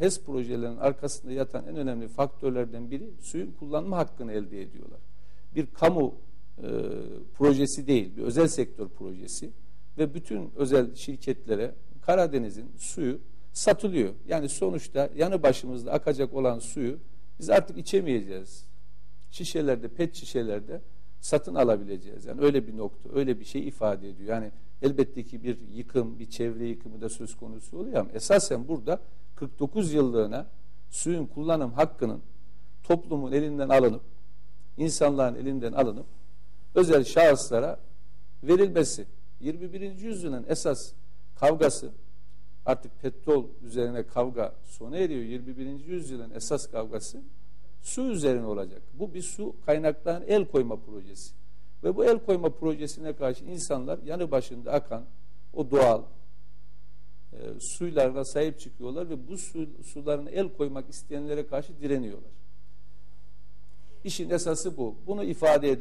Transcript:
HES projelerinin arkasında yatan en önemli faktörlerden biri suyun kullanma hakkını elde ediyorlar. Bir kamu e, projesi değil, bir özel sektör projesi ve bütün özel şirketlere Karadeniz'in suyu satılıyor. Yani sonuçta yanı başımızda akacak olan suyu biz artık içemeyeceğiz. Şişelerde, pet şişelerde satın alabileceğiz. Yani öyle bir nokta, öyle bir şey ifade ediyor. Yani elbette ki bir yıkım, bir çevre yıkımı da söz konusu oluyor ama esasen burada 49 yıllığına suyun kullanım hakkının toplumun elinden alınıp, insanların elinden alınıp özel şahıslara verilmesi. 21. yüzyılın esas kavgası artık petrol üzerine kavga sona eriyor. 21. yüzyılın esas kavgası su üzerine olacak. Bu bir su kaynaklarına el koyma projesi. Ve bu el koyma projesine karşı insanlar yanı başında akan o doğal e, suylarına sahip çıkıyorlar ve bu su, sularına el koymak isteyenlere karşı direniyorlar. İşin esası bu. Bunu ifade eden